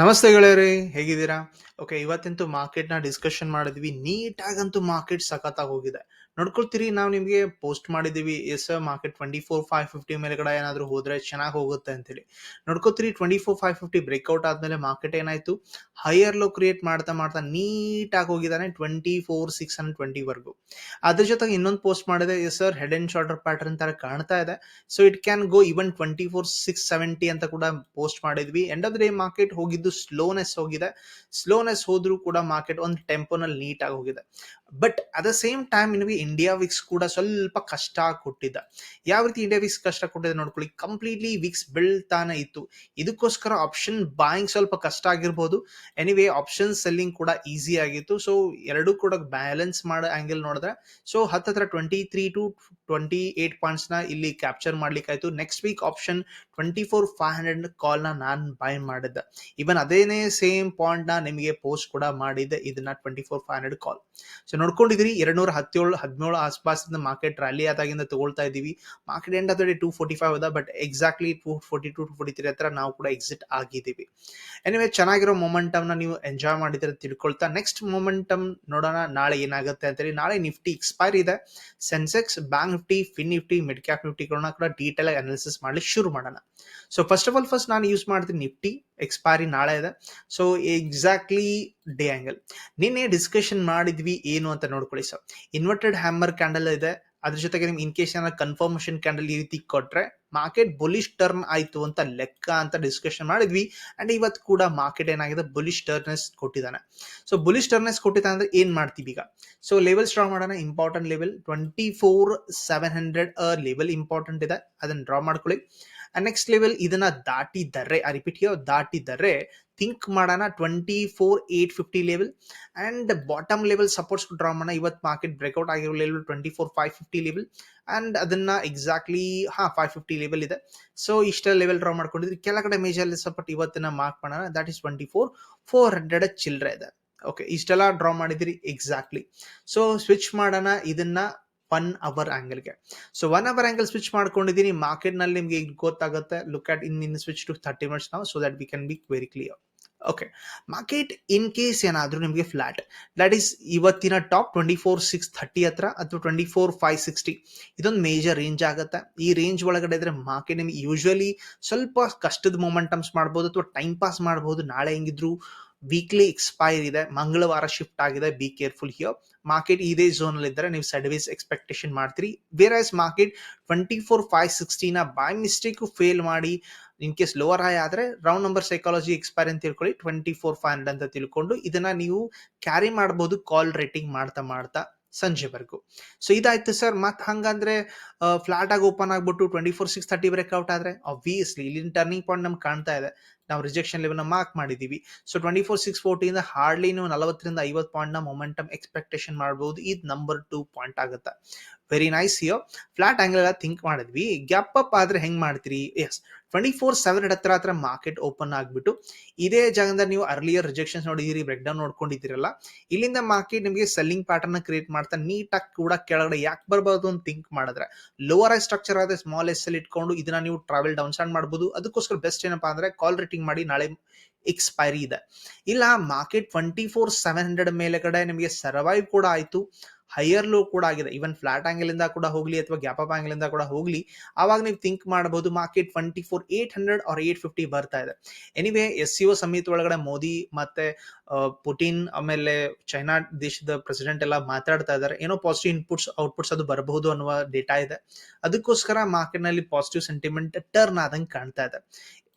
ನಮಸ್ತೆ ಗೆಳೆಯರಿ ಹೇಗಿದ್ದೀರಾ? Okay ಇವತ್ತಂತೂ ಮಾರ್ಕೆಟ್ನ discussion ಮಾಡಿದ್ವಿ. ನೀಟಾಗಂತೂ ಮಾರ್ಕೆಟ್ ಸಖತ್ತಾಗಿ ಹೋಗಿದೆ. ನೋಡ್ಕೊಳ್ತೀರಿ, ನಾವು ನಿಮಗೆ ಪೋಸ್ಟ್ ಮಾಡಿದ್ದೀವಿ as market twenty four five fifty ಮೇಲ್ಗಡೆ ಏನಾದರೂ ಹೋದರೆ ಚೆನ್ನಾಗಿ ಹೋಗುತ್ತೆ ಅಂತೇಳಿ. ನೋಡ್ಕೊತೀರಿ twenty four five fifty breakout ಆದಮೇಲೆ ಮಾರ್ಕೆಟ್ ಏನಾಯ್ತು? ಹೈಯರ್ ಲೋ ಕ್ರಿಯೇಟ್ ಮಾಡ್ತಾ ಮಾಡ್ತಾ ನೀಟಾಗಿ ಹೋಗಿದ್ದಾನೆ ಟ್ವೆಂಟಿ ಫೋರ್ ಸಿಕ್ಸ್ ಹಂಡ್ರೆಡ್ ಟ್ವೆಂಟಿವರೆಗೂ ಅದ್ರ ಜೊತೆಗೆ ಇನ್ನೊಂದು ಪೋಸ್ಟ್ ಮಾಡಿದೆ as sir head and shoulder pattern ಥರ ಕಾಣ್ತಾ ಇದೆ. So it can go even twenty four six seventy ಅಂತ ಕೂಡ ಪೋಸ್ಟ್ ಮಾಡಿದ್ವಿ. End of the day market ಹೋಗಿದ್ದು ಸ್ಲೋನೆಸ್ ಹೋಗಿದೆ. ಸ್ಲೋನೆಸ್ ಹೋದ್ರೂ ಕೂಡ ಮಾರ್ಕೆಟ್ ಒಂದು ಟೆಂಪೋನಲ್ಲಿ ನೀಟಾಗಿ ಹೋಗಿದೆ. But at the same time ನಿಮಗೆ ಇಂಡಿಯಾ ವಿಕ್ಸ್ ಕೂಡ ಸ್ವಲ್ಪ ಕಷ್ಟ ಕೊಟ್ಟಿದ್ದ. ಯಾವ ರೀತಿ ಇಂಡಿಯಾ ವಿಕ್ಸ್ ಕಷ್ಟ ಕೊಟ್ಟಿದೆ ನೋಡ್ಕೊಳ್ಳಿ. ಕಂಪ್ಲೀಟ್ಲಿ ವಿಕ್ಸ್ ಬೆಳ್ತಾನೆ ಇತ್ತು. ಇದಕ್ಕೋಸ್ಕರ ಆಪ್ಷನ್ ಬಾಯಿಂಗ್ ಸ್ವಲ್ಪ ಕಷ್ಟ ಆಗಿರ್ಬೋದು. ಎನಿವೇ ಆಪ್ಷನ್ ಸೆಲ್ಲಿಂಗ್ ಕೂಡ ಈಸಿ ಆಗಿತ್ತು. ಸೊ ಎರಡೂ ಕೂಡ ಬ್ಯಾಲೆನ್ಸ್ ಮಾಡೋ ಆಂಗಲ್ ನೋಡಿದ್ರೆ. ಸೊ ಹತ್ತತ್ರ twenty three to twenty eight ಪಾಯಿಂಟ್ಸ್ನ ಇಲ್ಲಿ capture ಮಾಡ್ಲಿಕ್ಕಾಯ್ತು. Next week option twenty four five hundred ಕಾಲ್ನ ನಾನು ಬೈ ಮಾಡಿದ್ದೆ. ಈವನ್ ಅದೇನೇ ಸೇಮ್ ಪಾಯಿಂಟ್ನ ನಿಮಗೆ ಪೋಸ್ಟ್ ಕೂಡ ಮಾಡಿದ್ದೆ, ಇದನ್ನ twenty four five hundred call so ನೋಡ್ಕೊಂಡಿದ್ರಿ, ಎರಡ್ನೂರ ಹತ್ತೇಳು, ಹದಿನೇಳು ಆಸ್ಪಾಸಿಂದ ಮಾರ್ಕೆಟ್ ರ್ಯಾಲಿ ಆದಾಗಿಂದ ತಗೊಳ್ತಾ ಇದ್ದೀವಿ ಮಾರ್ಕೆಟ್ ಎಂಡ್ ಆದ್ರೆ ಟೂ ಫೋರ್ಟಿ ಫೈವ್ ಅದ but exactly two forty to two forty three ಹತ್ರ ನಾವು ಕೂಡ ಎಕ್ಸಿಟ್ ಆಗಿದ್ದೀವಿ. ಎನಿವೆ ಚೆನ್ನಾಗಿರೋ ಮೊಮೆಂಟಮ್ನ ನೀವು ಎಂಜಾಯ್ ಮಾಡಿದ್ರೆ ತಿಳ್ಕೊಳ್ತಾ. ನೆಕ್ಸ್ಟ್ ಮೊಮೆಂಟಮ್ ನೋಡೋಣ, ನಾಳೆ ಏನಾಗುತ್ತೆ ಅಂತೇಳಿ. ನಾಳೆ ನಿಫ್ಟಿ ಎಕ್ಸ್ಪೈರ್ ಇದೆ. Sensex bank Nifty fin Nifty mid cap ನಿಫ್ಟಿಗಳನ್ನ ಕೂಡ ಡೀಟೇಲ್ ಆಗಿ ಅನಾಲಿಸಿಸ್ ಮಾಡಲಿಕ್ಕೆ ಶುರು ಮಾಡೋಣ. So first of all first ನಾನು ಯೂಸ್ ಮಾಡ್ತೀನಿ ನಿಫ್ಟಿ ಎಕ್ಸ್ಪೈರಿ ನಾಳೆ ಇದೆ. ಸೊ ಎಕ್ಸಾಕ್ಟ್ಲಿ ಡೇ ಆ್ಯಂಗಲ್ ನಿನ್ನೆ ಡಿಸ್ಕಷನ್ ಮಾಡಿದ್ವಿ ಏನು ಅಂತ ನೋಡ್ಕೊಳ್ಳಿ ಸರ್ ಇನ್ವರ್ಟೆಡ್ ಹ್ಯಾಮರ್ ಕ್ಯಾಂಡಲ್ ಇದೆ. ಅದ್ರ ಜೊತೆಗೆ ನಿಮ್ಗೆ ಇನ್ ಕೇಸ್ ಏನಾದ್ರು ಕನ್ಫರ್ಮೇಶನ್ ಕ್ಯಾಂಡಲ್ ಈ ರೀತಿ ಕೊಟ್ರೆ ಮಾರ್ಕೆಟ್ ಬುಲಿಶ್ ಟರ್ನ್ ಆಯಿತು ಅಂತ ಲೆಕ್ಕ ಅಂತ ಡಿಸ್ಕಷನ್ ಮಾಡಿದ್ವಿ. ಅಂಡ್ ಇವತ್ತು ಕೂಡ ಮಾರ್ಕೆಟ್ ಏನಾಗಿದೆ? ಬುಲಿಶ್ ಟರ್ನೆಸ್ ಕೊಟ್ಟಿದ್ದಾನೆ. ಸೊ ಬುಲಿಶ್ ಟರ್ನೆಸ್ ಕೊಟ್ಟಿದ್ದಾನೆ ಅಂದ್ರೆ ಏನ್ ಮಾಡ್ತೀವಿ ಈಗ? ಸೊ ಲೆವೆಲ್ ಡ್ರಾ ಮಾಡೋಣ. Important level twenty four seven hundred level important ಇದೆ. ಅದನ್ನ ಡ್ರಾ ಮಾಡ್ಕೊಳ್ಳಿ. ನೆಕ್ಸ್ಟ್ ಲೆವೆಲ್ ಇದನ್ನ ದಾಟಿದರೆ ಐ ರಿಪೀಟ್ ಹಿಯರ್ ದಾಟಿದರೆ ಥಿಂಕ್ ಮಾಡೋಣ twenty four eight fifty level and bottom level supports draw ಮಾಡೋಣ ಇವತ್ತು ಮಾರ್ಕೆಟ್ ಬ್ರೇಕ್ಔಟ್ ಆಗಿರೋ level twenty four five fifty level and ಅದನ್ನು ಎಕ್ಸಾಕ್ಟ್ಲಿ ಹಾಂ ಫೈವ್ ಫಿಫ್ಟಿ ಲೆವೆಲ್ ಇದೆ. ಸೊ ಇಷ್ಟ ಲೆವೆಲ್ ಡ್ರಾ ಮಾಡ್ಕೊಂಡಿದ್ರಿ. ಕೆಳಗಡೆ ಮೇಜರ್ ಸಪೋರ್ಟ್ ಇವತ್ತಿನ ಮಾರ್ಕ್ ಮಾಡೋಣ. That is twenty four four hundred ಚಿಲ್ಲರೆ ಇದೆ. ಓಕೆ ಇಷ್ಟೆಲ್ಲ ಡ್ರಾ ಮಾಡಿದಿರಿ ಎಕ್ಸಾಕ್ಟ್ಲಿ ಸೊ ಸ್ವಿಚ್ ಮಾಡೋಣ ಇದನ್ನ one hour ಆ್ಯಂಗಲ್ಗೆ so one hour angle switch ಮಾಡ್ಕೊಂಡಿದ್ದೀನಿ ಮಾರ್ಕೆಟ್ನಲ್ಲಿ ನಿಮ್ಗೆ ಈಗ ಗೊತ್ತಾಗುತ್ತೆ. Look at in in switch to thirty minutes ನಾವು so that we can be very clear okay market in case ಏನಾದರೂ ನಿಮಗೆ ಫ್ಲಾಟ್ ದಟ್ ಈಸ್ ಇವತ್ತಿನ top twenty four six thirty ಹತ್ರ ಅಥವಾ ಟ್ವೆಂಟಿ ಫೋರ್ ಫೈವ್ ಸಿಕ್ಸ್ಟಿ ಇದೊಂದು major range ಆಗುತ್ತೆ. ಈ range ಒಳಗಡೆ ಇದ್ರೆ ಮಾರ್ಕೆಟ್ ನಿಮ್ಗೆ ಯೂಶ್ವಲಿ ಸ್ವಲ್ಪ ಕಷ್ಟದ ಮೊಮೆಂಟಮ್ಸ್ ಮಾಡ್ಬೋದು ಅಥವಾ ಟೈಮ್ ಪಾಸ್ ಮಾಡ್ಬೋದು. ನಾಳೆ ಹೆಂಗಿದ್ರು ವೀಕ್ಲಿ ಎಕ್ಸ್ಪೈರ್ ಇದೆ, ಮಂಗಳವಾರ ಶಿಫ್ಟ್ ಆಗಿದೆ ಬಿ ಕೇರ್ಫುಲ್ ಹಿಯರ್ ಮಾರ್ಕೆಟ್ ಇದೇ ಝೋನ್ ಅಲ್ಲಿ ಇದ್ದರೆ ನೀವು ಸಡ್ವೇಸ್ ಎಕ್ಸ್ಪೆಕ್ಟೇಷನ್ ಮಾಡ್ತೀರಿ. ಐಸ್ ಮಾರ್ಕೆಟ್ ಟ್ವೆಂಟಿ ಫೋರ್ ಫೈವ್ ಸಿಕ್ಸ್ಟಿನ ಬೈ ಮಿಸ್ಟೇಕ್ ಫೇಲ್ ಮಾಡಿ ಇನ್ ಕೇಸ್ ಲೋವರ್ ಹೈ ಆದ್ರೆ ರೌಂಡ್ ನಂಬರ್ ಸೈಕಾಲಜಿ ಎಕ್ಸ್ಪೈರ್ ಅಂತ ತಿಳ್ಕೊಳ್ಳಿ ಟ್ವೆಂಟಿ ಫೋರ್ ಫೈವ್ ಅಂತ ತಿಳ್ಕೊಂಡು ಇದನ್ನ ನೀವು ಕ್ಯಾರಿ ಮಾಡಬಹುದು ಕಾಲ್ ರೇಟಿಂಗ್ ಮಾಡ್ತಾ ಮಾಡ್ತಾ. ಸಂಜೆವರೆಗೂ ಸೊ ಇದಾಯ್ತು ಸರ್ ಮತ್ತೆ ಹಂಗಂದ್ರೆ ಫ್ಲಾಟ್ ಆಗಿ ಓಪನ್ ಆಗ್ಬಿಟ್ಟು twenty four six thirty breakout ಆದ್ರೆ ಆಬ್ವಿಯಸ್ಲಿ ಇಲ್ಲಿ ಟರ್ನಿಂಗ್ ಪಾಯಿಂಟ್ ನಮ್ಗೆ ಕಾಣ್ತಾ ಇದೆ. ನಾವು ರಿಜೆಕ್ಷನ್ ಲೆವೆಲ್ ಮಾರ್ಕ್ ಮಾಡಿದೀವಿ. ಸೊ ಟ್ವೆಂಟಿ ಫೋರ್ ಸಿಕ್ಸ್ ಫೋರ್ಟಿಯಿಂದ ಹಾರ್ಡ್ಲಿ ನೀವು ನಲವತ್ತರಿಂದ ಐವತ್ತು ಪಾಯಿಂಟ್ನ ಮೊಮೆಂಟಮ್ ಎಕ್ಸ್ಪೆಕ್ಟೇಷನ್ ಮಾಡಬಹುದು ಇದು ನಂಬರ್ ಟೂ ಪಾಯಿಂಟ್ ಆಗುತ್ತೆ. ವೆರಿ ನೈಸ್ ಯೋ ಫ್ಲಾಟ್ ಆಂಗಲ್ ಎಲ್ಲ ಥಿಂಕ್ ಮಾಡಿದ್ವಿ. ಗ್ಯಾಪ್ ಅಪ್ ಆದ್ರೆ ಹೆಂಗ್ ಮಾಡ್ತೀರಿ? ಎಸ್ ಟ್ವೆಂಟಿ ಫೋರ್ ಸೆವೆನ್ ಹತ್ರ ಹತ್ರ ಮಾರ್ಕೆಟ್ ಓಪನ್ ಆಗ್ಬಿಟ್ಟು, ಇದೇ ಜಾಗದಲ್ಲಿ ನೀವು ಅರ್ಲಿಯರ್ ರಿಜೆಕ್ಷನ್ಸ್ ನೋಡಿದೀರಿ ಬ್ರೇಕ್ ಡೌನ್ ನೋಡ್ಕೊಂಡಿದ್ದೀರಲ್ಲ, ಇಲ್ಲಿಂದ ಮಾರ್ಕೆಟ್ ನಿಮಗೆ ಸೆಲ್ಲಿಂಗ್ ಪ್ಯಾಟರ್ನ್ ಕ್ರಿಯೇಟ್ ಮಾಡ್ತಾ ನೀಟಾಗಿ ಕೂಡ ಕೆಳಗಡೆ ಯಾಕೆ ಬರ್ಬೋದು ಅಂತ ಥಿಂಕ್ ಮಾಡಿದ್ರೆ ಲೋವರ್ ಐ ಸ್ಟ್ರಕ್ಚರ್ ಆದ್ರೆ ಸ್ಮಾಲ್ ಎಸ್ ಅಲ್ಲಿ ಇಟ್ಕೊಂಡು ಇದನ್ನ ನೀವು ಟ್ರಾವೆಲ್ ಡೌನ್ ಸ್ಟಾಂಡ್ ಮಾಡ್ಬೋದು. ಅದಕ್ಕೋಸ್ಕರ ಬೆಸ್ಟ್ ಏನಪ್ಪಾ ಅಂದ್ರೆ ಕಾಲ್ ರೇಟಿಂಗ್ ಮಾಡಿ ನಾಳೆ ಎಕ್ಸ್ಪೈರಿ ಇದೆ. ಇಲ್ಲ market twenty four seven hundred ಮೇಲೆಗಡೆ ನಿಮಗೆ ಸರ್ವೈವ್ ಕೂಡ ಆಯ್ತು. ಹೈಯರ್ ಲೋ ಕೂಡ ಆಗಿದೆ. ಇವನ್ ಫ್ಲಾಟ್ ಆಂಗಲ್ ಇಂದ ಕೂಡ ಹೋಗ್ಲಿ ಅಥವಾ ಗ್ಯಾಪ್ ಅಪ್ ಆಂಗಲ್ ಇಂದ ಕೂಡ ಹೋಗ್ಲಿ. ಆವಾಗ ನೀವು ಥಿಂಕ್ ಮಾಡಬಹುದು market twenty four eight hundred or eight fifty ಬರ್ತಾ ಇದೆ. ಎನಿವೆ ಎಸ್ ಸಿ ಒ ಸಮಿತಿ ಒಳಗಡೆ ಮೋದಿ ಮತ್ತೆ ಪುಟಿನ್ ಆಮೇಲೆ ಚೈನಾ ದೇಶದ ಪ್ರೆಸಿಡೆಂಟ್ ಎಲ್ಲ ಮಾತಾಡ್ತಾ ಇದ್ದಾರೆ. ಏನೋ ಪಾಸಿಟಿವ್ ಇನ್ಪುಟ್ಸ್ ಔಟ್ಪುಟ್ಸ್ ಅದು ಬರಬಹುದು ಅನ್ನುವ ಡೇಟಾ ಇದೆ. ಅದಕ್ಕೋಸ್ಕರ ಮಾರ್ಕೆಟ್ನಲ್ಲಿ ಪಾಸಿಟಿವ್ ಸೆಂಟಿಮೆಂಟ್ ಟರ್ನ್ ಆದಂಗೆ ಕಾಣ್ತಾ ಇದೆ.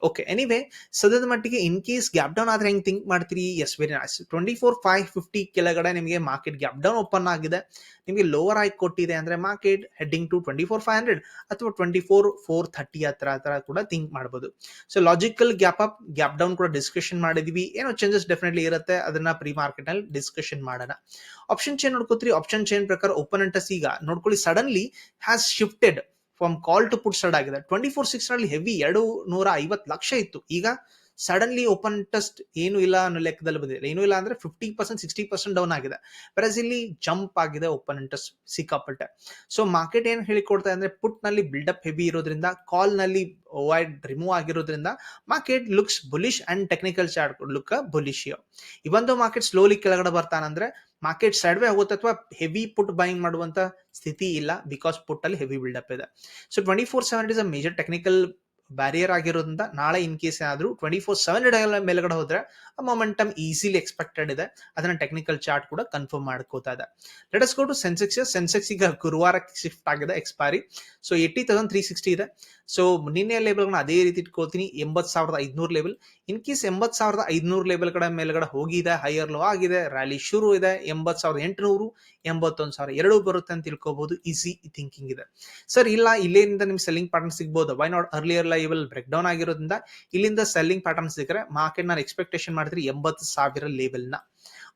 ಓಕೆ ಎನಿವೆ ಸದ್ಯದ ಮಟ್ಟಿಗೆ ಇನ್ ಕೇಸ್ ಗ್ಯಾಪ್ ಡೌನ್ ಆದ್ರೆ ಹೆಂಗ್ ಥಿಂಕ್ ಮಾಡ್ತೀರಿ? Yes very nice twenty four five fifty ಕೆಳಗಡೆ ನಿಮಗೆ ಮಾರ್ಕೆಟ್ ಗ್ಯಾಪ್ ಡೌನ್ ಓಪನ್ ಆಗಿದೆ. ನಿಮಗೆ ಲೋವರ್ ಆಗಿ ಕೊಟ್ಟಿದೆ ಅಂದ್ರೆ market heading to twenty four five hundred ಅಥವಾ ಟ್ವೆಂಟಿ ಫೋರ್ ಫೋರ್ ಥರ್ಟಿ ಹತ್ರ ಹತ್ರ ಕೂಡ ಥಿಂಕ್ ಮಾಡ್ಬೋದು. So logical gap up gap down ಕೂಡ ಡಿಸ್ಕಷನ್ ಮಾಡಿದೀವಿ. ಏನೋ ಚೇಂಜಸ್ ಡೆಫಿನೆಟ್ಲಿ ಇರುತ್ತೆ. ಅದನ್ನ ಪ್ರೀ ಮಾರ್ಕೆಟ್ನಲ್ಲಿ ಡಿಸ್ಕಷನ್ ಮಾಡೋಣ. ಆಪ್ಷನ್ ಚೇನ್ ನೋಡ್ಕೋತೀರಿ. ಆಪ್ಷನ್ ಚೇನ್ ಪ್ರಕಾರ ಓಪನ್ ಅಂಟಸ್ ಈಗ ನೋಡ್ಕೊಳ್ಳಿ. Suddenly has shifted from call to put start ಆಗಿದೆ. ಟ್ವೆಂಟಿ ಫೋರ್ ಸಿಕ್ಸ್ನಲ್ಲಿ ಹೆವಿ ಎರಡು ನೂರ ಐವತ್ತು ಲಕ್ಷ ಇತ್ತು. ಈಗ ಸಡನ್ಲಿ ಓಪನ್ ಟೆಸ್ಟ್ ಏನು ಇಲ್ಲ ಅನ್ನೋ ಲೆಕ್ಕದಲ್ಲಿ ಬಂದಿದೆ. ಏನು ಇಲ್ಲ ಅಂದ್ರೆ fifty percent sixty percent down ಆಗಿದೆ. ಬರಸ್ ಇಲ್ಲಿ ಜಂಪ್ ಆಗಿದೆ ಓಪನ್ ಇಂಟ್ರೆಸ್ಟ್ ಸಿಕ್ಕಾಪಟ್ಟೆ. ಸೊ ಮಾರ್ಕೆಟ್ ಏನ್ ಹೇಳಿಕೊಡ್ತಾ ಅಂದ್ರೆ ಪುಟ್ನಲ್ಲಿ ಬಿಲ್ಡಪ್ ಹೆವಿ ಇರೋದ್ರಿಂದ ಕಾಲ್ನಲ್ಲಿ ವೈಡ್ ರಿಮೂವ್ ಆಗಿರೋದ್ರಿಂದ market looks bullish and technical chart look bullish ಇವಂದು ಮಾರ್ಕೆಟ್ ಸ್ಲೋಲಿ ಕೆಳಗಡೆ ಬರ್ತಾನಂದ್ರೆ ಮಾರ್ಕೆಟ್ ಸೈಡ್ವೇ ಹೋಗುತ್ತೆ ಅಥವಾ ಹೆವಿ ಪುಟ್ ಬೈಯಿಂಗ್ ಮಾಡುವಂತ ಸ್ಥಿತಿ ಇಲ್ಲ ಬಿಕಾಸ್ ಪುಟ್ ಅಲ್ಲಿ ಹೆವಿ ಬಿಲ್ಡಪ್ ಇದೆ. So twenty four seven is a major technical barrier ಆಗಿರೋದ್ರಿಂದ ನಾಳೆ ಇನ್ ಕೇಸ್ ಏನಾದರೂ ಟ್ವೆಂಟಿ ಫೋರ್ ಸೆವೆನ್ ಮೇಲ್ಗಡೆ ಹೋದ್ರೆ ಮೊಮೆಂಟಮ್ ಈಸಿಲಿ ಎಕ್ಸ್ಪೆಕ್ಟೆಡ್ ಇದೆ. ಅದನ್ನ ಟೆಕ್ನಿಕಲ್ ಚಾರ್ಟ್ ಕೂಡ ಕನ್ಫರ್ಮ್ ಮಾಡ್ಕೋತಾ ಇದೆ. Let us go to Sensex Sensex ಈಗ ಗುರುವಾರ ಶಿಫ್ಟ್ ಆಗಿದೆ expiry so eighty thousand three sixty ಇದೆ. ಸೊ ನಿನ್ನೆ ಲೆವೆಲ್ಗಳನ್ನ ಅದೇ ರೀತಿ ಇಟ್ಕೋತೀನಿ ಎಂಬತ್ತು ಸಾವಿರದ ಐದುನೂರು ಲೆವೆಲ್ ಇನ್ ಕೇಸ್ ಎಂಬತ್ ಸಾವಿರದ ಐದುನೂರು ಲೆವೆಲ್ ಕಡೆ ಮೇಲ್ಗಡೆ ಹೋಗಿದೆ ಹೈಯರ್ ಲೋ ಆಗಿದೆ ರ್ಯಾಲಿ ಶುರು ಇದೆ ಎಂಬತ್ ಸಾವಿರದ ಎಂಟುನೂರು, ಎಂಬತ್ತೊಂದು ಸಾವಿರ ಎರಡು ಬರುತ್ತೆ ಅಂತ ತಿಳ್ಕೊಬಹುದು ಈಸಿ ಥಿಂಕಿಂಗ್ ಇದೆ. ಸರ್ ಇಲ್ಲ ಇಲ್ಲೇನಿಂದ ನಿಮ್ಗೆ ಸೆಲ್ಲಿಂಗ್ ಪಾರ್ಟ್ನರ್ ಸಿಗ್ಬೋದು. Why not earlier level break down ಆಗಿರೋದ್ರಿಂದ ಇಲ್ಲಿಂದ ಸೆಲ್ಲಿಂಗ್ ಪ್ಯಾಟರ್ನ್ ಸಿಕ್ಕರೆ ಮಾರ್ಕೆಟ್ ನಾನು ಎಕ್ಸ್ಪೆಕ್ಟೇಷನ್ ಮಾಡ್ತೀರಿ ಎಂಬತ್ತು ಸಾವಿರ ಲೆವೆಲ್ನ.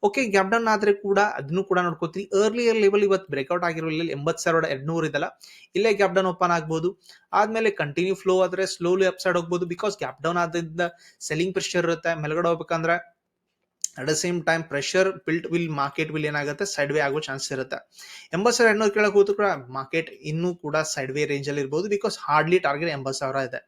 ಓಕೆ ಗ್ಯಾಪ್ ಡೌನ್ ಆದ್ರೆ ಕೂಡ ಅದನ್ನು ಕೂಡ ನೋಡ್ಕೋತೀವಿ ಅರ್ಲಿಯರ್ ಲೆವೆಲ್ ಇವತ್ತು ಬ್ರೇಕ್ಔಟ್ ಆಗಿರೋ ಎಂಬತ್ತು ಸಾವಿರದ ಎರಡ್ನೂರು ಇದಲ್ಲ. ಇಲ್ಲೇ ಗ್ಯಾಪ್ ಡೌನ್ ಓಪನ್ ಆಗ್ಬೋದು. ಆದ್ಮೇಲೆ ಕಂಟಿನ್ಯೂ ಫ್ಲೋ ಆದ್ರೆ ಸ್ಲೋಲಿ ಅಪ್ ಸೈಡ್ ಹೋಗ್ಬೋದು ಬಿಕಾಸ್ ಗ್ಯಾಪ್ ಡೌನ್ ಆದ್ರಿಂದ ಸೆಲ್ಲಿಂಗ್ ಪ್ರೆಷರ್ ಇರುತ್ತೆ. ಮೇಲ್ಗಡೆ ಹೋಗ್ಬೇಕಂದ್ರೆ at the same time pressure built will market will ಏನಾಗುತ್ತೆ? ಸೈಡ್ ವೇ ಆಗೋ ಚಾನ್ಸ್ ಇರುತ್ತೆ. ಎಂಬತ್ತು ಸಾವಿರ ಎರಡ್ನೂರು ಕೆಳಗೆ ಹೋದ್ರು ಕೂಡ ಮಾರ್ಕೆಟ್ ಇನ್ನೂ ಕೂಡ ಸೈಡ್ ವೇ ರೇಂಜ್ ಅಲ್ಲಿ ಇರ್ಬೋದು ಬಿಕಾಸ್ ಹಾರ್ಡ್ಲಿ ಟಾರ್ಗೆಟ್ ಎಂಬತ್ತು ಸಾವಿರ ಇದೆ.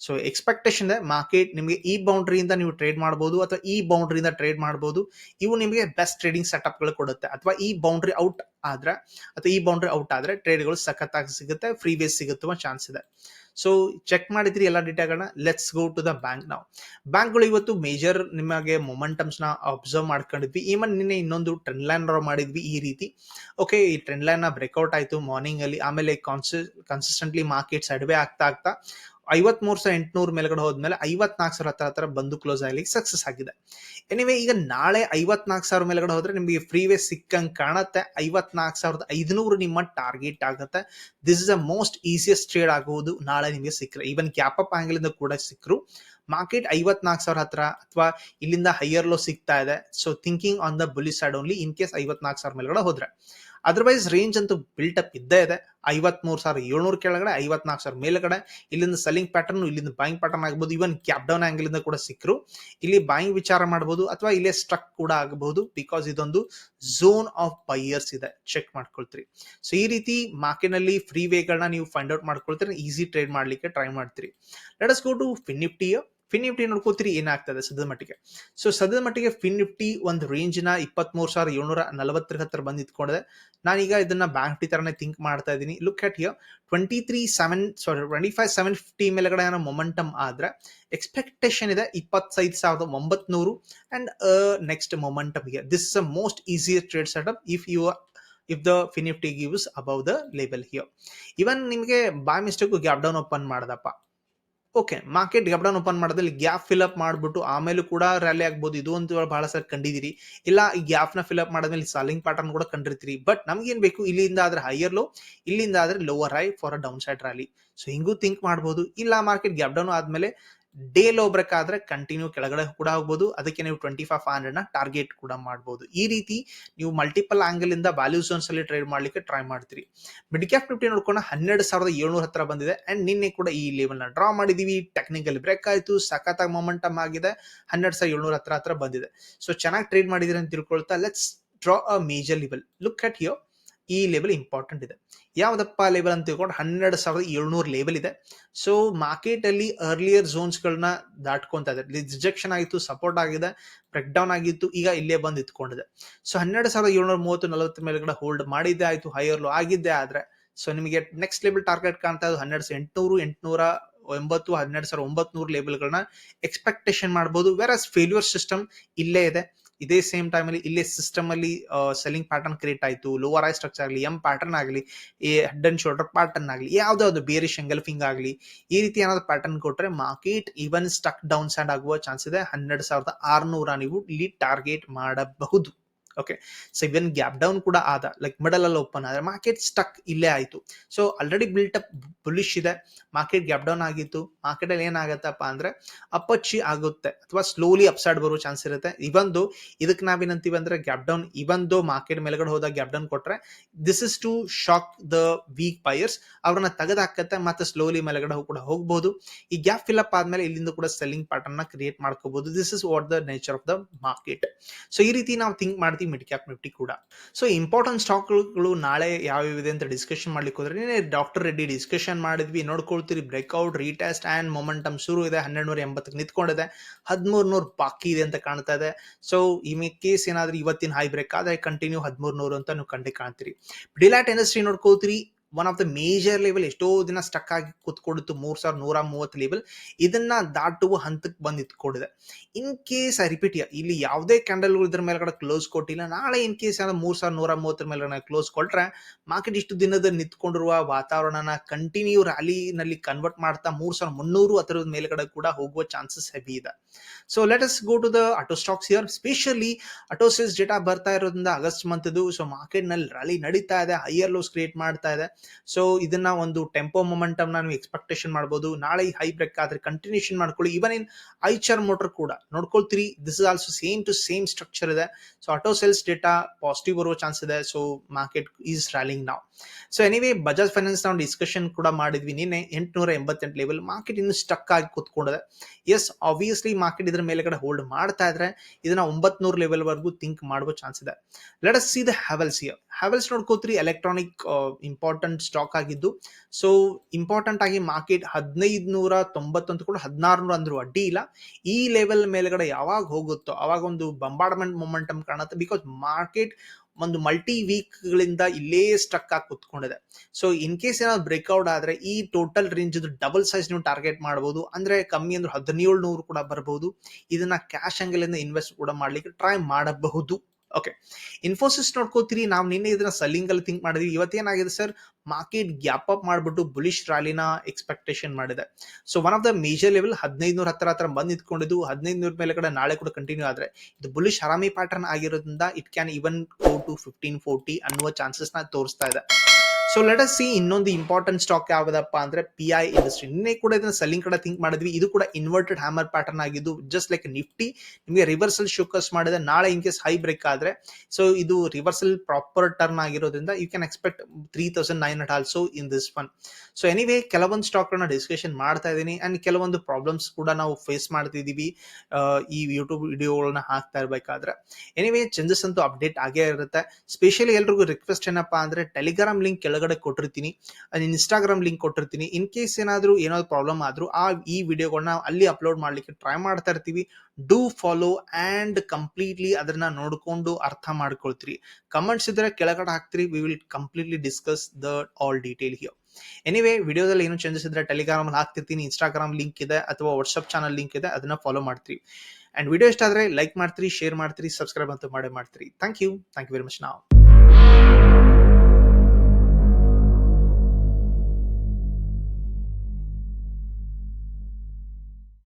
ಸೊ ಎಕ್ಸ್ಪೆಕ್ಟೇಷನ್ ಮಾರ್ಕೆಟ್ ನಿಮಗೆ ಈ ಬೌಂಡ್ರಿಯಿಂದ ನೀವು ಟ್ರೇಡ್ ಮಾಡಬಹುದು ಅಥವಾ ಈ ಬೌಂಡ್ರಿಯಿಂದ ಟ್ರೇಡ್ ಮಾಡಬಹುದು ಇವು ನಿಮಗೆ ಬೆಸ್ಟ್ ಟ್ರೇಡಿಂಗ್ ಸೆಟಪ್ಗಳು ಕೊಡುತ್ತೆ. ಅಥವಾ ಈ ಬೌಂಡ್ರಿ ಔಟ್ ಆದ್ರೆ, ಅಥವಾ ಈ ಬೌಂಡ್ರಿ ಔಟ್ ಆದ್ರೆ ಟ್ರೇಡ್ಗಳು ಸಖತ್ತಾಗಿ ಸಿಗುತ್ತೆ ಫ್ರೀ ಬೇಸ್ ಸಿಗುತ್ತವ ಚಾನ್ಸ್ ಇದೆ. ಸೊ ಚೆಕ್ ಮಾಡಿದ್ರಿ ಎಲ್ಲ ಡೇಟಾಗಳನ್ನ let's go to the bank ನಾವು ಬ್ಯಾಂಕ್ಗಳು ಇವತ್ತು ಮೇಜರ್ ನಿಮಗೆ ಮೊಮೆಂಟಮ್ಸ್ನ ಅಬ್ಸರ್ವ್ ಮಾಡ್ಕೊಂಡಿದ್ವಿ. ಈವನ್ ನಿನ್ನೆ ಇನ್ನೊಂದು ಟ್ರೆಂಡ್ ಲೈನ್ ಮಾಡಿದ್ವಿ ಈ ರೀತಿ. ಓಕೆ ಈ ಟ್ರೆಂಡ್ ಲೈನ್ನ ಬ್ರೇಕ್ಔಟ್ ಆಯ್ತು ಮಾರ್ನಿಂಗ್ ಅಲ್ಲಿ. ಆಮೇಲೆ ಕನ್ಸಿಸ್ಟೆಂಟ್ಲಿ ಮಾರ್ಕೆಟ್ ಅಡ್ವೆ ಆಗ್ತಾ ಆಗ್ತಾ ಐವತ್ ಮೂರ್ ಸಾವಿರ ಎಂಟುನೂರು ಮೇಲ್ಗಡೆ ಹೋದ್ಮೇಲೆ ಐವತ್ನಾಲ್ಕು ಸಾವಿರ ಹತ್ರ ಹತ್ರ ಬಂದು ಕ್ಲೋಸ್ ಆಗ್ಲಿಕ್ಕೆ ಸಕ್ಸಸ್ ಆಗಿದೆ. ಎನಿವೆ ಈಗ ನಾಳೆ ಐವತ್ನಾಲ್ಕು ಸಾವಿರ ಮೇಲ್ಗಡೆ ಹೋದ್ರೆ ನಿಮಗೆ ಫ್ರೀ ವೇ ಸಿಕ್ಕಂಗ್ ಕಾಣುತ್ತೆ. ಐವತ್ನಾಲ್ಕು ಸಾವಿರದ ಐದುನೂರು ನಿಮ್ಮ ಟಾರ್ಗೆಟ್ ಆಗುತ್ತೆ. This is a most easiest trade ಆಗುವುದು ನಾಳೆ ನಿಮಗೆ ಸಿಕ್ಕರೆ. ಈವನ್ ಕ್ಯಾಪ್ ಅಪ್ ಇಂದ ಕೂಡ ಸಿಕ್ಕರು. ಮಾರ್ಕೆಟ್ ಐವತ್ನಾಲ್ಕು ಸಾವಿರ ಹತ್ರ ಅಥವಾ ಇಲ್ಲಿಂದ ಹೈಯರ್ ಲೋ ಸಿಗ್ತಾ ಇದೆ. So thinking on the bully side only in case ಐವತ್ನಾಲ್ಕು ಸಾವಿರ ಮೇಲ್ಗಡೆ ಹೋದ್ರೆ. ಅದರ್ವೈಸ್ ರೇಂಜ್ ಅಂತೂ ಬಿಲ್ಟ್ ಅಪ್ ಇದ್ದೇ ಇದೆ. ಐವತ್ಮೂರು ಸಾವಿರ, ಏಳ್ನೂರು ಕೆಳಗಡೆ, ಐವತ್ನಾಲ್ಕು ಸಾವಿರ ಮೇಲ್ಗಡೆ. ಇಲ್ಲಿಂದ ಸೆಲ್ಲಿಂಗ್ ಪ್ಯಾಟರ್ನ್ ಇಲ್ಲಿಂದ ಬಾಯಿಂಗ್ ಪ್ಯಾಟರ್ನ್ ಆಗ್ಬೋದು. ಇವನ್ ಕ್ಯಾಪ್ ಡೌನ್ ಆಂಗಲ್ ಇಂದ ಕೂಡ ಸಿಕ್ಕರು ಇಲ್ಲಿ ಬಾಯಿಂಗ್ ವಿಚಾರ ಮಾಡಬಹುದು ಅಥವಾ ಇಲ್ಲೇ ಸ್ಟ್ರಕ್ ಕೂಡ ಆಗಬಹುದು ಬಿಕಾಸ್ ಇದೊಂದು ಝೋನ್ ಆಫ್ ಬೈಯರ್ಸ್ ಇದೆ. ಚೆಕ್ ಮಾಡ್ಕೊಳ್ತೀರಿ. ಸೊ ಈ ರೀತಿ ಮಾರ್ಕೆಟ್ನಲ್ಲಿ ಫ್ರೀ ವೇಗಳನ್ನ ನೀವು ಫೈಂಡ್ ಔಟ್ ಮಾಡ್ಕೊಳ್ತೀರಿ. ಈಸಿ ಟ್ರೇಡ್ ಮಾಡ್ಲಿಕ್ಕೆ ಟ್ರೈ ಮಾಡ್ತೀರಿ. Let us go to Fin ನಿಫ್ಟಿಯ Fin Nifty ನೋಡ್ಕೋತೀರಿ ಏನಾಗ್ತದೆ ಸದ್ಯದ ಮಟ್ಟಿಗೆ? ಸೊ ಸದ್ಯದ ಮಟ್ಟಿಗೆ ಫಿನ್ ನಿಫ್ಟಿ ಒಂದು ರೇಂಜ್ನ ಇಪ್ಪತ್ಮೂರು ಸಾವಿರ ಏಳ್ನೂರ ನಲವತ್ತರ ಹತ್ರ ಬಂದು ಇಟ್ಕೊಂಡಿದೆ ನಾನೀಗ ಇದನ್ನ ಬ್ಯಾಂಕ್ ನಿಫ್ಟಿ ತರನೇ ಥಿಂಕ್ ಮಾಡ್ತಾ ಇದ್ದೀನಿ. Look at here twenty three seven sorry twenty five seven fifty ಮೇಲೆಗಡೆ ಏನೋ ಮೊಮೆಂಟಮ್ ಆದ್ರೆ ಎಕ್ಸ್ಪೆಕ್ಟೇಷನ್ ಇದೆ ಇಪ್ಪತ್ತೈದು ಸಾವಿರದ ಒಂಬತ್ನೂರು and next ಮೊಮೆಂಟಮ್ಗೆ this is a most easiest trade setup if you if the Fin Nifty gives above the label here even ನಿಮಗೆ by mistake gap down open ಮಾಡದಪ್ಪ. Okay market gap down open ಮಾಡೋದ್ರಲ್ಲಿ gap fill up ಮಾಡ್ಬಿಟ್ಟು ಆಮೇಲೆ ಕೂಡ rally ಆಗ್ಬೋದು. ಇದು ಒಂದು ಬಹಳ sir ಕಂಡಿದ್ದೀರಿ ಇಲ್ಲ, ಈ ಗ್ಯಾಪ್ನ ಫಿಲ್ ಅಪ್ ಮಾಡಿದ್ಮೇಲೆ ಸಾಲಿಂಗ್ ಪ್ಯಾಟರ್ನ್ ಕೂಡ ಕಂಡಿರ್ತೀರಿ. ಬಟ್ ನಮ್ಗೆ ಏನ್ ಬೇಕು? ಇಲ್ಲಿಂದ ಆದ್ರೆ ಹೈಯರ್ ಲೋ ಇಲ್ಲಿಂದ ಆದ್ರೆ lower high for a down side rally so ಹಿಂಗೂ ಥಿಂಕ್ ಮಾಡ್ಬೋದು. ಇಲ್ಲ ಮಾರ್ಕೆಟ್ ಗ್ಯಾಪ್ ಡೌನ್ ಆದ್ಮೇಲೆ ಡೇ ಲೋ ಬ್ರೇಕ್ ಆದ್ರೆ ಕಂಟಿನ್ಯೂ ಕೆಳಗಡೆ ಕೂಡ ಹೋಗ್ಬೋದು ಅದಕ್ಕೆ ನೀವು ಟ್ವೆಂಟಿ ಫೈವ್ ಫೈವ್ ಹಂಡ್ರೆಡ್ನ ಟಾರ್ಗೆಟ್ ಕೂಡ ಮಾಡಬಹುದು ಈ ರೀತಿ ನೀವು ಮಲ್ಟಿಪಲ್ ಆಂಗಲ್ ಇಂದ ವ್ಯಾಲ್ಯೂ ಝೋನ್ಸ್ ಅಲ್ಲಿ ಟ್ರೇಡ್ ಮಾಡ್ಲಿಕ್ಕೆ ಟ್ರೈ ಮಾಡ್ತೀರಿ. ಮಿಡ್ ಕ್ಯಾಪ್ ನಿಫ್ಟಿ ನೋಡ್ಕೊಂಡು ಹನ್ನೆರಡು ಸಾವಿರದ ಏಳ್ನೂರ ಹತ್ರ ಬಂದಿದೆ. ಅಂಡ್ ನಿನ್ನೆ ಕೂಡ ಈ ಲೆವೆಲ್ನ ಡ್ರಾ ಮಾಡಿದೀವಿ. ಟೆಕ್ನಿಕಲ್ ಬ್ರೇಕ್ ಆಯಿತು. ಸಖತ್ತಾಗಿ ಮೊಮೆಂಟಮ್ ಆಗಿದೆ. ಹನ್ನೆರಡು ಸಾವಿರದ ಏಳ್ನೂರ ಹತ್ರ ಹತ್ರ ಬಂದಿದೆ. ಸೊ ಚೆನ್ನಾಗಿ ಟ್ರೇಡ್ ಮಾಡಿದಿರಿ ಅಂತ ತಿಳ್ಕೊಳ್ತಾ let's draw a major level look at here ಈ ಲೆವೆಲ್ ಇಂಪಾರ್ಟೆಂಟ್ ಇದೆ. ಯಾವುದಪ್ಪ ಲೆವೆಲ್ ಅಂತ ತಿಳ್ಕೊಂಡು ಹನ್ನೆರಡು ಸಾವಿರದ ಏಳ್ನೂರು ಲೆವೆಲ್ ಇದೆ. ಸೊ ಮಾರ್ಕೆಟ್ ಅಲ್ಲಿ ಅರ್ಲಿಯರ್ ಝೋನ್ಸ್ ಗಳನ್ನ ದಾಟ್ಕೊಂತ ಇದೆ. ರಿಜೆಕ್ಷನ್ ಆಗಿತ್ತು ಸಪೋರ್ಟ್ ಆಗಿದೆ ಬ್ರೇಕ್ ಡೌನ್ ಆಗಿತ್ತು, ಈಗ ಇಲ್ಲೇ ಬಂದು ಇತ್ಕೊಂಡಿದೆ ಸೊ ಹನ್ನೆರಡು ಸಾವಿರದ ಏಳ್ನೂರ ಮೂವತ್ತು ನಲವತ್ತು ಮೇಲ್ಗಡೆ ಹೋಲ್ಡ್ ಮಾಡಿದ್ದೆ ಆಯಿತು ಹೈಯರ್ ಲೋ ಆಗಿದ್ದೆ ಆದ್ರೆ ಸೊ ನಿಮಗೆ ನೆಕ್ಸ್ಟ್ ಲೆವೆಲ್ ಟಾರ್ಗೆಟ್ ಕಾಣ್ತಾ ಇದ್ದು ಹನ್ನೆರಡು ಸಾವಿರ ಎಂಟುನೂರು, ಎಂಟುನೂರ ಒಂಬತ್ತು, ಹನ್ನೆರಡು ಸಾವಿರ ಒಂಬತ್ನೂರು ಲೆವೆಲ್ಗಳನ್ನ ಎಕ್ಸ್ಪೆಕ್ಟೇಷನ್ ಮಾಡಬಹುದು ವೇರ್ ಆಸ್ ಫೇಲ್ಯೂರ್ ಸಿಸ್ಟಮ್ ಇಲ್ಲೇ ಇದೆ. ಇದೇ ಸೇಮ್ ಟೈಮ್ ಅಲ್ಲಿ ಇಲ್ಲೇ ಸಿಸ್ಟಮ್ ಅಲ್ಲಿ ಸೆಲ್ಲಿಂಗ್ ಪ್ಯಾಟರ್ನ್ ಕ್ರಿಯೇಟ್ ಆಯ್ತು ಲೋವರ್ ಐ ಸ್ಟ್ರಕ್ಚರ್ ಆಗಲಿ ಎಂ ಪ್ಯಾಟರ್ನ್ ಆಗಲಿ ಈ ಹೆಡ್ ಅಂಡ್ ಶೋಲ್ಡರ್ ಪ್ಯಾಟರ್ನ್ ಆಗಲಿ ಯಾವ್ದಾವ್ದು ಬೇರಿಶ್ ಎಂಗಲ್ಫಿಂಗ್ ಆಗಲಿ, ಈ ರೀತಿ ಏನಾದ್ರು ಪ್ಯಾಟರ್ನ್ ಕೊಟ್ರೆ market even stuck down and ಆಗುವ ಚಾನ್ಸ್ ಇದೆ. ಹನ್ನೆರಡು ಸಾವಿರದ ಆರ್ನೂರ ನೀವು ಇಲ್ಲಿ ಟಾರ್ಗೆಟ್ ಮಾಡಬಹುದು. Okay so even gap down ಕೂಡ ಆದ ಲೈಕ್ ಮಿಡಲ್ ಅಲ್ಲಿ ಓಪನ್ ಆದ್ರೆ ಮಾರ್ಕೆಟ್ ಸ್ಟಕ್ ಇಲ್ಲೇ ಆಯ್ತು so already built up bullish ಇದೆ ಮಾರ್ಕೆಟ್ ಗ್ಯಾಪ್ ಡೌನ್ ಆಗಿತ್ತು ಮಾರ್ಕೆಟ್ ಅಲ್ಲಿ ಏನಾಗತ್ತಪ್ಪ ಅಂದ್ರೆ ಅಪಚ್ಚಿ ಆಗುತ್ತೆ. ಅಥವಾ ಸ್ಲೋಲಿ ಅಪ್ಸೈಡ್ ಬರೋ ಚಾನ್ಸ್ ಇರುತ್ತೆ. ಇವೊಂದು ಇದಕ್ಕೆ ನಾವೇನಂತೀವಿ ಅಂದ್ರೆ ಗ್ಯಾಪ್ ಡೌನ್ ಇವೊಂದು ಮಾರ್ಕೆಟ್ ಮೇಲ್ಗಡೆ ಹೋದಾಗ ಗ್ಯಾಪ್ ಡೌನ್ ಕೊಟ್ರೆ this is to shock the weak buyers ಅವ್ರನ್ನ ತೆಗೆದಾಕತ್ತೆ ಮತ್ತೆ ಸ್ಲೋಲಿ ಮೇಲ್ಗಡೆ ಕೂಡ ಹೋಗಬಹುದು ಈ ಗ್ಯಾಪ್ ಫಿಲ್ ಅಪ್ ಆದ್ಮೇಲೆ ಇಲ್ಲಿಂದ ಕೂಡ ಸೆಲ್ಲಿಂಗ್ ಪ್ಯಾಟರ್ನ್ ಕ್ರಿಯೇಟ್ ಮಾಡ್ಕೋಬಹುದು this is what the nature of the market so ಈ ರೀತಿ ನಾವು ಥಿಂಕ್ ಮಾಡ್ತೀವಿ. ಮಿಡ್ ಕ್ಯಾಪ್ ನಿಫ್ಟಿ ಕೂಡ. ಸೊ ಇಂಪಾರ್ಟೆಂಟ್ ಸ್ಟಾಕ್ಗಳು ನಾಳೆ ಯಾವ್ಯಾವಿದೆ ಅಂತ ಡಿಸ್ಕಷನ್ ಮಾಡ್ಲಿಕ್ಕೆ ಹೋದ್ರೆ ಡಾಕ್ಟರ್ ರೆಡ್ಡಿ ಡಿಸ್ಕಷನ್ ಮಾಡಿದ್ವಿ, ನೋಡ್ಕೊಳ್ತೀರಿ ಬ್ರೇಕ್ಔಟ್ ರೀಟೆಸ್ಟ್ ಆ್ಯಂಡ್ ಮೊಮೆಂಟಮ್ ಶುರು ಇದೆ ಹನ್ನೆರಡು ನೂರ ಎಂಬತ್ತಕ್ಕೆ ನಿಂತ್ಕೊಂಡಿದೆ ಹದಿಮೂರು ನೂರು ಬಾಕಿ ಇದೆ ಅಂತ ಕಾಣ್ತಾ ಇದೆ. ಸೊ ಈ ಕೇಸ್ ಏನಾದ್ರೂ ಇವತ್ತಿನ ಹೈ ಬ್ರೇಕ್ ಆದ್ರೆ ಕಂಟಿನ್ಯೂ ಹದಿಮೂರು ನೂರು ಅಂತ ನೀವು ಕಂಡು ಕಾಣ್ತೀರಿ. ಡಿಲಾಟ್ industry ನೋಡ್ಕೋತೀರಿ one of the major level ಎಷ್ಟೋ ದಿನ ಸ್ಟಕ್ ಆಗಿ ಕುತ್ಕೊಂಡಿತ್ತು ಮೂರು ಸಾವಿರದ ನೂರ ಮೂವತ್ತು ಲೆವೆಲ್ ಇದನ್ನ ದಾಟುವ ಹಂತಕ್ಕೆ ಬಂದು ಇತ್ಕೊಂಡಿದೆ. ಇನ್ ಕೇಸ್ ಐ ರಿಪೀಟ್ ಇಲ್ಲಿ ಯಾವುದೇ ಕ್ಯಾಂಡಲ್ ಇದ್ರ ಮೇಲ್ಗಡೆ ಕ್ಲೋಸ್ ಕೊಟ್ಟಿಲ್ಲ, ನಾಳೆ ಇನ್ ಕೇಸ್ ಏನಾದ್ರು ಮೂರು ಸಾವಿರದ ನೂರ ಮೂವತ್ತರ ಮೇಲೆ ಕ್ಲೋಸ್ ಕೊಟ್ರೆ ಮಾರ್ಕೆಟ್ ಇಷ್ಟು ದಿನದ ನಿಂತ್ಕೊಂಡಿರುವ ವಾತಾವರಣನ ಕಂಟಿನ್ಯೂ ರ್ಯಾಲಿನಲ್ಲಿ ಕನ್ವರ್ಟ್ ಮಾಡ್ತಾ ಮೂರು ಸಾವಿರದ ಮುನ್ನೂರು ಅದರ ಮೇಲ್ಗಡೆ ಕೂಡ ಹೋಗುವ ಚಾನ್ಸಸ್ ಹೆವಿ ಇದೆ. So let us go to the auto stocks here specially auto sales data ಬರ್ತಾ ಇರೋದ್ರಿಂದ ಆಗಸ್ಟ್ ಮಂತ್ ಸೊ ಮಾರ್ಕೆಟ್ನಲ್ಲಿ ರ್ಯಾಲಿ ನಡೀತಾ ಇದೆ ಹೈಯರ್ ಲೋಸ್ ಕ್ರಿಯೇಟ್ ಮಾಡ್ತಾ ಇದೆ. ಸೊ ಇದನ್ನ ಒಂದು ಟೆಂಪೋ ಮೊಮೆಂಟಮ್ ನಾನು ಎಕ್ಸ್ಪೆಕ್ಟೇಷನ್ ಮಾಡಬಹುದು ನಾಳೆ ಹೈ ಬ್ರೇಕ್ ಆದ್ರೆ ಕಂಟಿನ್ಯೂಷನ್ ಮಾಡ್ಕೊಳ್ಳಿ. ಇವನ್ ಇನ್ ಐಚರ್ ಮೋಟರ್ ಕೂಡ. ನೋಡ್ಕೊಳ್ತೀರಿ this is also same to same structure ಇದೆ. So auto sales data positive ಬರುವ ಚಾನ್ಸ್ ಇದೆ. ಸೊ ಮಾರ್ಕೆಟ್ ಈಸ್ ರ್ಯಾಲಿಂಗ್ ನಾವು ಸೊ ಎನಿವೇ ಬಜಾಜ್ ಫೈನಾನ್ಸ್ ನಾವು ಡಿಸ್ಕಷನ್ ಕೂಡ ಮಾಡಿದ್ವಿ ನಿನ್ನೆ. ಎಂಟುನೂರ ಎಂಬತ್ತೆಂಟು ಲೆವೆಲ್ ಮಾರ್ಕೆಟ್ ಇನ್ನು ಸ್ಟಕ್ ಆಗಿ ಕುತ್ಕೊಂಡಿದೆ. ಎಸ್ ಆಬ್ವಿಯಸ್ಲಿ ಮಾರ್ಕೆಟ್ ಇದ್ರ ಮೇಲೆಗಡೆ ಹೋಲ್ಡ್ ಮಾಡ್ತಾ ಇದ್ರೆ ಇದನ್ನ ಒಂಬತ್ನೂರು ಲೆವೆಲ್ ವರೆಗೂ ಥಿಂಕ್ ಮಾಡುವ ಚಾನ್ಸ್ ಇದೆ. Let us see the Havells here Havells ನೋಡ್ಕೋತೀರಿ electronic important stock ಆಗಿದ್ದು, ಸೊ ಇಂಪಾರ್ಟೆಂಟ್ ಆಗಿ ಮಾರ್ಕೆಟ್ ಹದಿನೈದು ನೂರ ತೊಂಬತ್ತೊಂದು ಕೂಡ ಹದಿನಾರು ನೂರ ಅಂದ್ರೂ ಅಡ್ಡಿ ಇಲ್ಲ. ಈ ಲೆವೆಲ್ ಮೇಲ್ಗಡೆ ಯಾವಾಗ ಹೋಗುತ್ತೋ ಅವಾಗ ಒಂದು ಬಂಬಾರ್ಡ್ಮೆಂಟ್ ಮೊಮೆಂಟಮ್ ಕಾಣುತ್ತೆ ಬಿಕಾಸ್ ಮಾರ್ಕೆಟ್ ಒಂದು ಮಲ್ಟಿ ವೀಕ್ ಗಳಿಂದ ಇಲ್ಲೇ ಸ್ಟಕ್ ಆಗಿ ಕುತ್ಕೊಂಡಿದೆ. ಸೊ ಇನ್ ಕೇಸ್ ಏನಾದ್ರು ಬ್ರೇಕ್ಔಟ್ ಆದ್ರೆ ಈ ಟೋಟಲ್ ರೇಂಜ್ ಡಬಲ್ ಸೈಜ್ ನೀವು ಟಾರ್ಗೆಟ್ ಮಾಡಬಹುದು ಅಂದ್ರೆ ಕಮ್ಮಿ ಅಂದ್ರೆ ಹದಿನೇಳು ನೂರು ಕೂಡ ಬರಬಹುದು ಇದನ್ನ ಕ್ಯಾಶ್ ಅಂಗಲ್ ಇನ್ವೆಸ್ಟ್ ಕೂಡ ಮಾಡ್ಲಿಕ್ಕೆ ಟ್ರೈ ಮಾಡಬಹುದು. ಓಕೆ ಇನ್ಫೋಸಿಸ್ ನೋಡ್ಕೋತೀರಿ ನಾವು ನಿನ್ನೆ ಇದನ್ನ ಸಲ್ಲಿಂಗ್ ಅಲ್ಲಿ ಥಿಂಕ್ ಮಾಡಿದ್ವಿ. ಇವತ್ತೇನಾಗಿದೆ ಸರ್ ಮಾರ್ಕೆಟ್ ಗ್ಯಾಪ್ ಅಪ್ ಮಾಡ್ಬಿಟ್ಟು ಬುಲಿಶ್ ರ್ಯಾಲಿನ ಎಕ್ಸ್ಪೆಕ್ಟೇಷನ್ ಮಾಡಿದೆ. So one of the major level ಹದಿನೈದು ನೂರ ಹತ್ರ ಬಂದ್ ಹದಿನೈದು ನೂರ ಮೇಲೆ ಕಡೆ ನಾಳೆ ಕೂಡ ಕಂಟಿನ್ಯೂ ಆದರೆ, ಇದು ಬುಲಿಶ್ ಹರಾಮಿ ಪ್ಯಾಟರ್ನ್ ಆಗಿರೋದ್ರಿಂದ it can even go to fifteen forty ಅನ್ನುವ ನ ತೋರಿಸ್ತಾ ಇದೆ. ಸೊ ಲೆಟ್ ಅಸ್ ಸಿ ಇನ್ನೊಂದು ಇಂಪಾರ್ಟೆಂಟ್ ಸ್ಟಾಕ್ ಯಾವ್ದಪ್ಪ ಅಂದ್ರೆ ಪಿ ಐ ಇಂಡಸ್ಟ್ರಿ ನಿನ್ನೆ ಕೂಡ ಇದನ್ನ ಸೆಲ್ಲಿಂಗ್ ಕಡೆ ಥಿಂಕ್ ಮಾಡಿದ್ವಿ. ಇದು ಕೂಡ ಇನ್ವರ್ಟೆಡ್ ಹ್ಯಾಮರ್ ಪ್ಯಾಟರ್ನ್ ಆಗಿದ್ದು ಜಸ್ಟ್ ಲೈಕ್ ನಿಫ್ಟಿ ನಿಮಗೆ ರಿವರ್ಸಲ್ ಶೋಕಸ್ ಮಾಡಿದ್ರೆ ನಾಳೆ ಇನ್ ಕೇಸ್ ಹೈ ಬ್ರೇಕ್ ಆದ್ರೆ ಸೊ ಇದು ರಿವರ್ಸಲ್ ಪ್ರಾಪರ್ ಟರ್ನ್ ಆಗಿರೋದ್ರಿಂದ you can expect three thousand nine hundred also in this one so anyway ಕೆಲವೊಂದು ಸ್ಟಾಕ್ ಡಿಸ್ಕಷನ್ ಮಾಡ್ತಾ ಇದ್ದೀನಿ. ಅಂಡ್ ಕೆಲವೊಂದು ಪ್ರಾಬ್ಲಮ್ಸ್ ಕೂಡ ನಾವು ಫೇಸ್ ಮಾಡ್ತಿದೀವಿ ಈ ಯೂಟ್ಯೂಬ್ ವಿಡಿಯೋಗಳನ್ನ ಹಾಕ್ತಾ ಇರ್ಬೇಕಾದ್ರೆ. ಎನಿವೇ ಚೇಂಜಸ್ ಅಂತೂ ಅಪ್ಡೇಟ್ ಆಗೇ ಇರುತ್ತೆ. ಸ್ಪೆಷಲಿ ಎಲ್ರಿಗೂ ರಿಕ್ವೆಸ್ಟ್ ಏನಪ್ಪಾ ಅಂದ್ರೆ ಟೆಲಿಗ್ರಾಮ್ ಲಿಂಕ್ ಕೆಳಗಡೆ ಕೊಟ್ಟಿರ್ತೀನಿ. ಇನ್ಸ್ಟಾಗ್ರಾಮ್ ಲಿಂಕ್ ಕೊಟ್ಟಿರ್ತೀನಿ. ಇನ್ ಕೇಸ್ ಏನಾದರೂ ಏನಾದ್ರು ಪ್ರಾಬ್ಲಮ್ ಆದ್ರೂ ಆ, ಈ ವಿಡಿಯೋಗಳನ್ನ ಅಲ್ಲಿ ಅಪ್ಲೋಡ್ ಮಾಡ್ಲಿಕ್ಕೆ ಟ್ರೈ ಮಾಡ್ತಾ ಇರ್ತೀವಿ. ಡೂ ಫಾಲೋ ಅಂಡ್ ಕಂಪ್ಲೀಟ್ಲಿ ಅದನ್ನ ನೋಡ್ಕೊಂಡು ಅರ್ಥ ಮಾಡ್ಕೊಳ್ತೀರಿ. ಕಮೆಂಟ್ಸ್ ಇದ್ರೆ ಕೆಳಗಡೆ ಹಾಕ್ತೀರಿ. We will completely discuss the all detail here anyway ವಿಡಿಯೋದಲ್ಲಿ ಏನು ಚೇಂಜಸ್ ಇದ್ರೆ ಟೆಲಿಗ್ರಾಮ್ ಅಲ್ಲಿ ಹಾಕ್ತಿರ್ತೀನಿ. ಇನ್ಸ್ಟಾಗ್ರಾಮ್ ಲಿಂಕ್ ಇದೆ ಅಥವಾ ವಾಟ್ಸ್ಆಪ್ ಚಾನಲ್ ಲಿಂಕ್ ಇದೆ. ಅದನ್ನ ಫಾಲೋ ಮಾಡ್ತೀರಿ. ಅಂಡ್ ವಿಡಿಯೋ ಇಷ್ಟ ಆದ್ರೆ ಲೈಕ್ ಮಾಡ್ತೀರಿ ಶೇರ್ ಮಾಡ್ತೀರಿ ಸಬ್ಸ್ಕ್ರೈಬ್ ಅಂತೂ ಮಾಡೇ ಮಾಡ್ತೀರಿ. Thank you thank you very much ನಾವು